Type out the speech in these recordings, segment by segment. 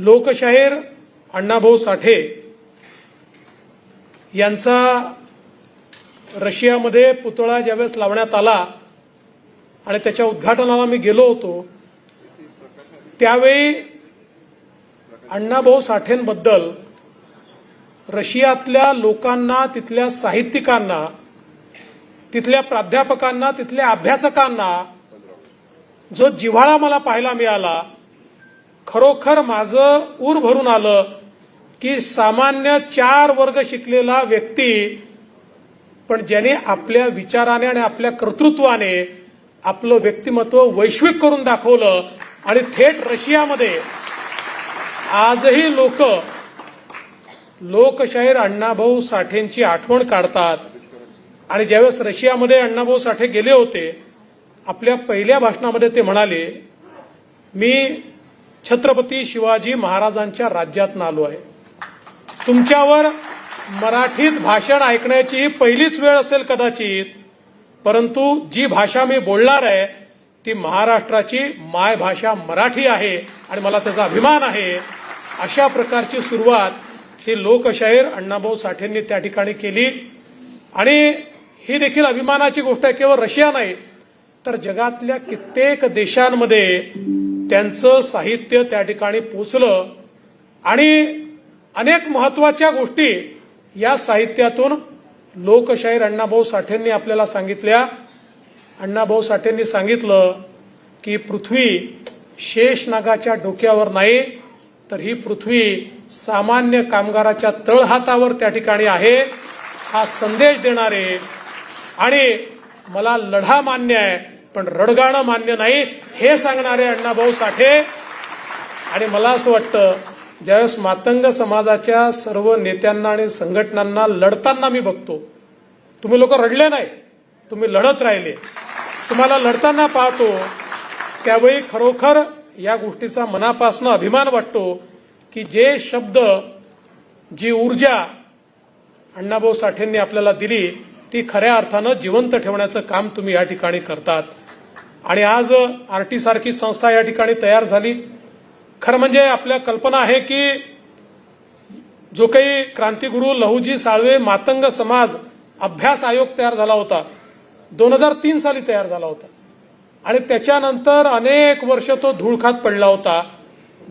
लोकशाहीर अण्णाभाऊ साठे यांचा रशियामध्ये पुतळा ज्यावेळेस लावण्यात आला आणि त्याच्या उद्घाटनाला मी गेलो होतो त्यावेळी अण्णाभाऊ साठेंबद्दल रशियातल्या लोकांना तिथल्या साहित्यिकांना तिथल्या प्राध्यापकांना तिथल्या अभ्यासकांना जो जिव्हाळा मला पाहायला मिळाला खरोखर माझं ऊर भरून आलं की सामान्य चार वर्ग शिकलेला व्यक्ती पण ज्याने आपल्या विचाराने आणि आपल्या कर्तृत्वाने आपलं व्यक्तिमत्व वैश्विक करून दाखवलं आणि थेट रशियामध्ये आजही लोक लोकशाहीर अण्णाभाऊ साठेंची आठवण काढतात. आणि ज्यावेळेस रशियामध्ये अण्णाभाऊ साठे गेले होते आपल्या पहिल्या भाषणामध्ये ते म्हणाले मी छत्रपती शिवाजी महाराजांच्या राज्यातनं आलो आहे. तुमच्यावर मराठीत भाषण ऐकण्याची ही पहिलीच वेळ असेल कदाचित परंतु जी भाषा मी बोलणार आहे ती महाराष्ट्राची मायभाषा मराठी आहे आणि मला त्याचा अभिमान आहे. अशा प्रकारची सुरुवात ही लोकशाहीर अण्णाभाऊ साठेंनी त्या ठिकाणी केली. आणि ही देखील अभिमानाची गोष्ट आहे केवळ रशिया नाही तर जगातल्या कित्येक देशांमध्ये त्यांचं साहित्य त्या ठिकाणी पोचलं. आणि अनेक महत्त्वाच्या गोष्टी या साहित्यातून लोकशाहीर अण्णाभाऊ साठेंनी आपल्याला सांगितल्या. अण्णाभाऊ साठेंनी सांगितलं की पृथ्वी शेषनागाच्या डोक्यावर नाही तर ही पृथ्वी सामान्य कामगाराच्या तळहातावर त्या ठिकाणी आहे. हा संदेश देणारे आणि मला लढा मान्य आहे. पण रडगाणं मान्य नाही. हे सांगणारे अण्णाभाऊ साठे. आणि मला असं वाटतं ज्यावेळेस मातंग समाजाच्या सर्व नेत्यांना आणि संघटनांना लढताना मी बघतो तुम्ही लोक रडले नाही. तुम्ही लढत राहिले. तुम्हाला लढताना पाहतो त्यावेळी खरोखर या गोष्टीचा मनापासनं अभिमान वाटतो की जे शब्द जी ऊर्जा अण्णाभाऊ साठेंनी आपल्याला दिली ती खऱ्या अर्थानं जिवंत ठेवण्याचं काम तुम्ही या ठिकाणी करतात. आणि आज आरटी सारखी संस्था या ठिकाणी तयार झाली. खरं म्हणजे आपल्या कल्पना आहे की जो काही क्रांतीगुरू लहुजी साळवे मातंग समाज अभ्यास आयोग तयार झाला होता. दोन हजार तीन साली तयार झाला होता. आणि त्याच्यानंतर अनेक वर्ष तो धूळखात पडला होता.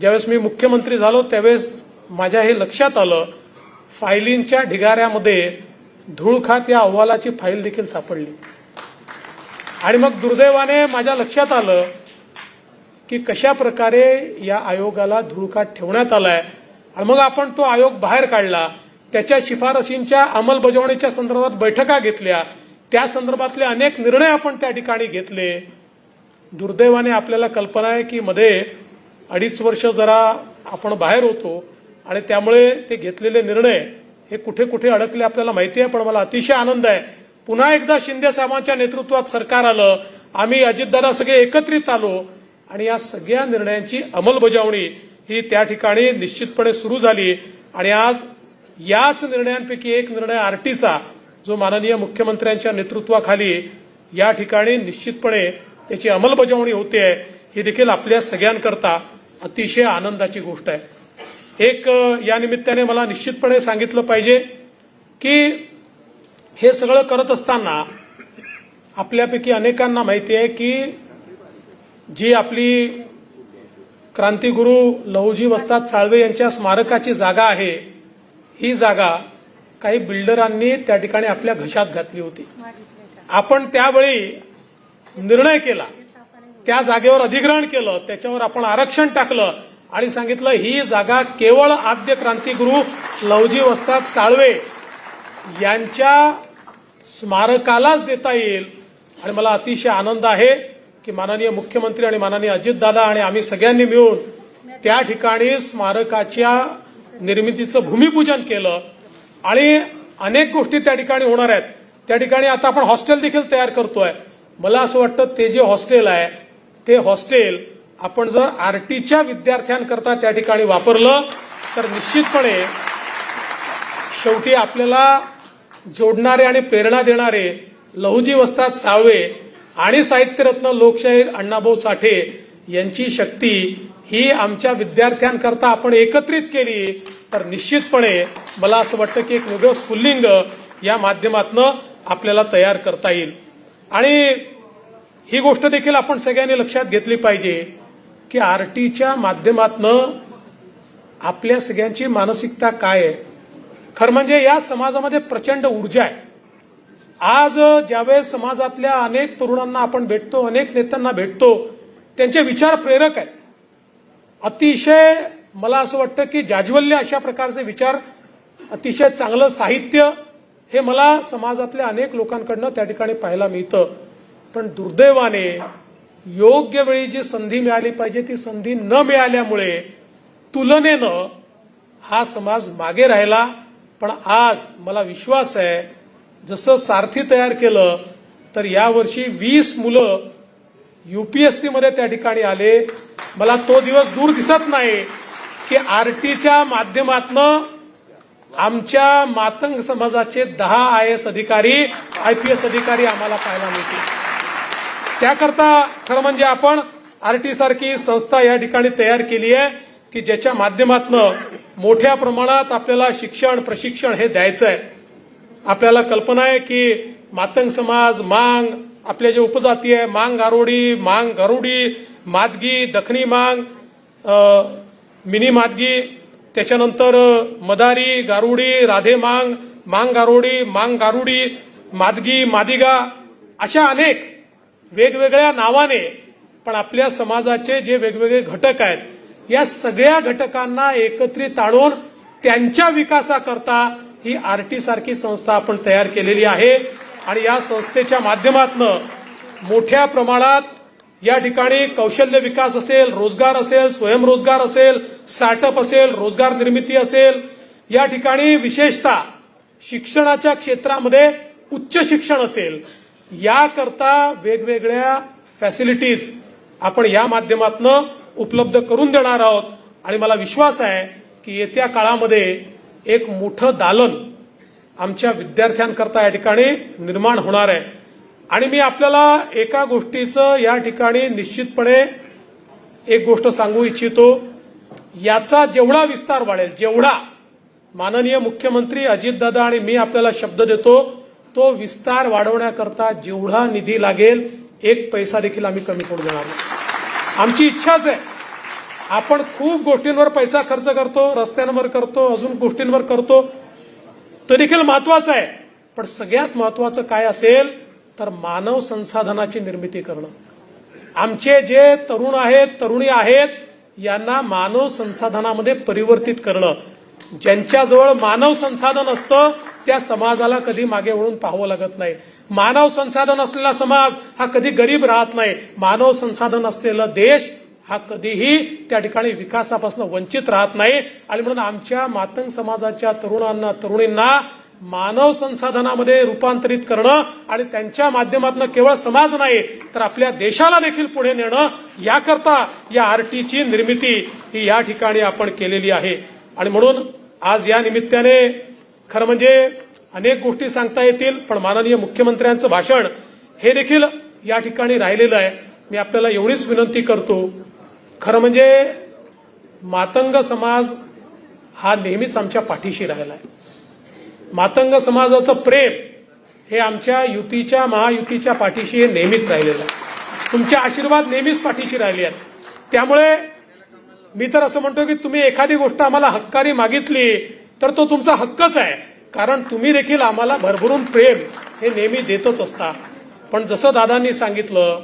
ज्यावेळेस मी मुख्यमंत्री झालो त्यावेळेस माझ्या हे लक्षात आलं फायलींच्या ढिगाऱ्यामध्ये धूळखात या अहवालाची फाईल देखील सापडली. आणि मग दुर्दैवाने माझ्या लक्षात आलं की कशा प्रकारे या आयोगाला धुळकात ठेवण्यात आलाय. आणि मग आपण तो आयोग बाहेर काढला. त्याच्या शिफारसींच्या अंमलबजावणीच्या संदर्भात बैठका घेतल्या. त्या संदर्भातले अनेक निर्णय आपण त्या ठिकाणी घेतले. दुर्दैवाने आपल्याला कल्पना आहे की मध्ये अडीच वर्ष जरा आपण बाहेर होतो. आणि त्यामुळे ते घेतलेले निर्णय हे कुठे कुठे अडकले आपल्याला माहिती आहे पण मला अतिशय आनंद आहे. पुन्हा एकदा शिंदे साहेबांच्या नेतृत्वात सरकार आलं. आम्ही अजितदादा सगळे एकत्रित आलो. आणि या सगळ्या निर्णयांची अंमलबजावणी ही त्या ठिकाणी निश्चितपणे सुरू झाली. आणि आज याच निर्णयांपैकी एक निर्णय आरटीचा जो माननीय मुख्यमंत्र्यांच्या नेतृत्वाखाली या ठिकाणी निश्चितपणे त्याची अंमलबजावणी होते ही देखील आपल्या सगळ्यांकरता अतिशय आनंदाची गोष्ट आहे. एक यानिमित्ताने या निमित्ताने मला निश्चितपणे सांगितलं पाहिजे की हे सगळं करत असताना आपल्यापैकी अनेकांना माहिती आहे की जी आपली क्रांतीगुरू लहुजी वस्ताद साळवे यांच्या स्मारकाची जागा आहे ही जागा काही बिल्डरांनी त्या ठिकाणी आपल्या घशात घातली होती. आपण त्यावेळी निर्णय केला. त्या जागेवर अधिग्रहण केलं त्याच्यावर आपण आरक्षण टाकलं आणि सांगितलं ही जागा केवळ आद्य क्रांतीगुरू लवजी वस्ताद साळवे यांच्या स्मारकालाच देता येईल. आणि मला अतिशय आनंद आहे की माननीय मुख्यमंत्री आणि माननीय अजितदादा आणि आम्ही सगळ्यांनी मिळून त्या ठिकाणी स्मारकाच्या निर्मितीचं भूमिपूजन केलं. आणि अनेक गोष्टी त्या ठिकाणी होणार आहेत. त्या ठिकाणी आता आपण हॉस्टेल देखील तयार करतोय. मला असं वाटतं ते जे हॉस्टेल आहे ते हॉस्टेल आपण जर आरटीच्या विद्यार्थ्यांकरता त्या ठिकाणी वापरलं तर निश्चितपणे शेवटी आपल्याला जोडणारे आणि प्रेरणा देणारे लहुजी वस्ताद साळवे आणि साहित्यरत्न लोकशाहीर अण्णाभाऊ साठे यांची शक्ती ही आमच्या विद्यार्थ्यांकरता आपण एकत्रित केली तर निश्चितपणे मला असं वाटतं की एक वेगळं स्फुल्लिंग या माध्यमातनं आपल्याला तयार करता येईल. आणि ही गोष्ट देखील आपण सगळ्यांनी लक्षात घेतली पाहिजे की आरटीच्या माध्यमातनं आपल्या सगळ्यांची मानसिकता काय आहे? खरं म्हणजे या समाजामध्ये प्रचंड ऊर्जा आहे. आज ज्यावेळेस समाजातल्या अनेक तरुणांना आपण भेटतो अनेक नेत्यांना भेटतो त्यांचे विचार प्रेरक आहेत. अतिशय मला असं वाटतं की जाज्वल्य अशा प्रकारचे विचार अतिशय चांगलं साहित्य हे मला समाजातल्या अनेक लोकांकडनं त्या ठिकाणी पाहायला मिळतं. पण दुर्दैवाने योग्य वेळी जी संधी मिळाली पाहिजे ती संधी न मिळाल्यामुळे तुलनेनं हा समाज मागे राहिला. पण आज मला विश्वास आहे जसं सारथी तयार केलं तर यावर्षी वीस मुलं युपीएससी मध्ये त्या ठिकाणी आले. मला तो दिवस दूर दिसत नाही की आरटीच्या माध्यमातनं आमच्या मातंग समाजाचे दहा आय एस अधिकारी आय पी एस अधिकारी आम्हाला पाहायला मिळतील. त्याकरता खरं म्हणजे आपण आरटी सारखी संस्था या ठिकाणी तयार केली आहे की ज्याच्या माध्यमातनं मोठ्या प्रमाणात आपल्याला शिक्षण प्रशिक्षण हे द्यायचं आहे आपल्याला कल्पना आहे की मातंग समाज मांग आपल्या जे उपजाती आहे मांग गारोडी मांग गरुडी मादगी दखनी मांग मिनी मादगी त्याच्यानंतर मदारी गारुडी राधे मांग मांग गारोडी मांग गारुडी मादगी मादिगा अशा अनेक वेगवेगळ्या नावाने पण आपल्या समाजाचे जे वेगवेगळे घटक आहेत या सगळ्या घटकांना एकत्रित आणून त्यांच्या विकासाकरता ही आरटी सारखी संस्था आपण तयार केलेली आहे. आणि या संस्थेच्या माध्यमातनं मोठ्या प्रमाणात या ठिकाणी कौशल्य विकास असेल रोजगार असेल स्वयंरोजगार असेल स्टार्टअप असेल रोजगार निर्मिती असेल या ठिकाणी विशेषतः शिक्षणाच्या क्षेत्रामध्ये उच्च शिक्षण असेल याकरता वेगवेगळ्या फॅसिलिटीज आपण या माध्यमातनं उपलब्ध करून देणार आहोत. आणि मला विश्वास आहे की येत्या काळामध्ये एक मोठं दालन आमच्या विद्यार्थ्यांकरता या ठिकाणी निर्माण होणार आहे. आणि मी आपल्याला एका गोष्टीचं या ठिकाणी निश्चितपणे एक गोष्ट सांगू इच्छितो. याचा जेवढा विस्तार वाढेल जेवढा माननीय मुख्यमंत्री अजितदादा आणि मी आपल्याला शब्द देतो तो विस्तार वाढवण्याकरता जेवढा निधी लागेल एक पैसा देखील आम्ही कमी करू देणार आहोत आमची इच्छाच आहे. आपण खूप गोष्टींवर पैसा खर्च करतो रस्त्यांवर करतो अजून गोष्टींवर करतो. तो देखील महत्त्वाचा आहे. पण सगळ्यात महत्वाचं काय असेल तर मानव संसाधनाची निर्मिती करणं. आमचे जे तरुण आहेत तरुणी आहेत यांना मानव संसाधनामध्ये परिवर्तित करणं. ज्यांच्याजवळ मानव संसाधन असतं त्या समाजाला कधी मागे वळून पाहावं लागत नाही. मानव संसाधन असलेला समाज हा कधी गरीब राहत नाही. मानव संसाधन असलेला देश हा कधीही त्या ठिकाणी विकासापासून वंचित राहत नाही. आणि म्हणून आमच्या मातंग समाजाच्या तरुणांना तरुणींना मानव संसाधनामध्ये रूपांतरित करणं आणि त्यांच्या माध्यमातून केवळ समाज नाही तर आपल्या देशाला देखील पुढे नेणं याकरता या आरटीची निर्मिती ही या ठिकाणी आपण केलेली आहे. आणि म्हणून आज या निमित्ताने खरं म्हणजे अनेक गोष्टी सांगता येतील पण माननीय मुख्यमंत्र्यांचं भाषण हे देखील या ठिकाणी राहिलेलं आहे. मी आपल्याला एवढीच विनंती करतो. खरं म्हणजे मातंग समाज हा नेहमीच आमच्या पाठीशी राहिला आहे. मातंग समाजाचं प्रेम हे आमच्या युतीच्या महायुतीच्या पाठीशी हे नेहमीच राहिलेलं आहे. तुमचे आशीर्वाद नेहमीच पाठीशी राहिले आहेत. त्यामुळे मी तर असं म्हणतो की तुम्ही एखादी गोष्ट आम्हाला हक्काने मागितली तर तो तुमचा हक्कच आहे. कारण तुम्ही देखील आम्हाला भरभरून प्रेम हे नेहमी देतच असता. पण जसं दादांनी सांगितलं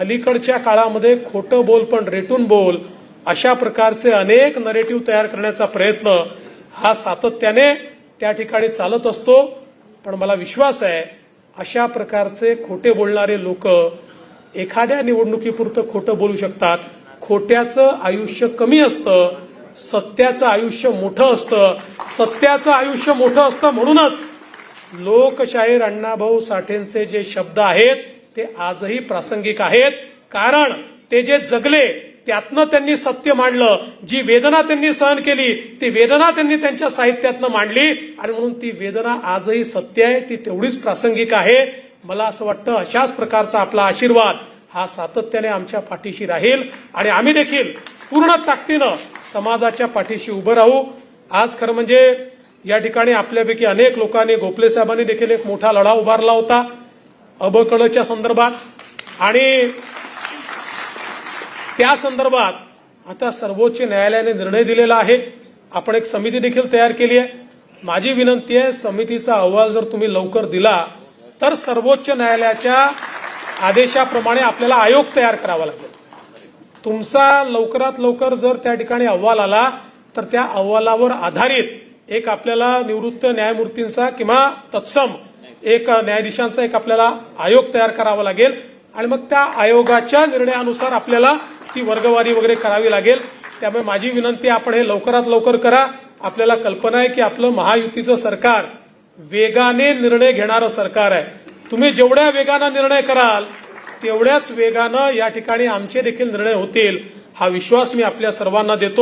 अलीकडच्या काळामध्ये खोटं बोल पण रेटून बोल अशा प्रकारचे अनेक नरेटिव्ह तयार करण्याचा प्रयत्न हा सातत्याने त्या ठिकाणी चालत असतो. पण मला विश्वास आहे अशा प्रकारचे खोटे बोलणारे लोक एखाद्या निवडणुकीपुरतं खोटं बोलू शकतात. खोट्याचं आयुष्य कमी असतं सत्याचं आयुष्य मोठं असतं. सत्याचं आयुष्य मोठं असतं म्हणूनच लोकशाहीर अण्णाभाऊ साठेंचे जे शब्द आहेत ते आजही प्रासंगिक आहेत. कारण ते जे जगले त्यातनं त्यांनी सत्य मांडलं. जी वेदना त्यांनी सहन केली ती वेदना त्यांनी त्यांच्या साहित्यातनं मांडली. आणि म्हणून ती वेदना आजही सत्य आहे ती तेवढीच प्रासंगिक आहे. मला असं वाटतं अशाच प्रकारचा आपला आशीर्वाद हा सातत्याने आमच्या पाठीशी राहील. आणि आम्ही देखील पूर्ण ताकदीनं समाजाच्या पाठीशी उभं राहू. आज खरं म्हणजे या ठिकाणी आपल्यापैकी अनेक लोकांनी गोखले साहेबांनी देखील एक मोठा लढा उभारला होता अबकळच्या संदर्भात. आणि त्या संदर्भात आता सर्वोच्च न्यायालयाने निर्णय दिलेला आहे. आपण एक समिती देखील तयार केली आहे. माझी विनंती आहे समितीचा अहवाल जर तुम्ही लवकर दिला तर सर्वोच्च न्यायालयाच्या आदेशाप्रमाणे आपल्याला आयोग तयार करावा लागेल. तुमचा लवकरात लवकर जर त्या ठिकाणी अहवाल आला तर त्या अहवालावर आधारित एक आपल्याला निवृत्त न्यायमूर्तींचा किंवा तत्सम एक न्यायाधीशांचा एक आपल्याला आयोग तयार करावा लागेल. आणि मग त्या आयोगाच्या निर्णयानुसार आपल्याला ती वर्गवारी वगैरे करावी लागेल. त्यामुळे माझी विनंती आपण हे लवकरात लवकर करा. आपल्याला कल्पना आहे की आपलं महायुतीचं सरकार वेगाने निर्णय घेणारं सरकार आहे. तुम्ही जेवढ्या वेगानं निर्णय कराल तेवढ्याच वेगानं या ठिकाणी आमचे देखील निर्णय होतील हा विश्वास मी आपल्या सर्वांना देतो.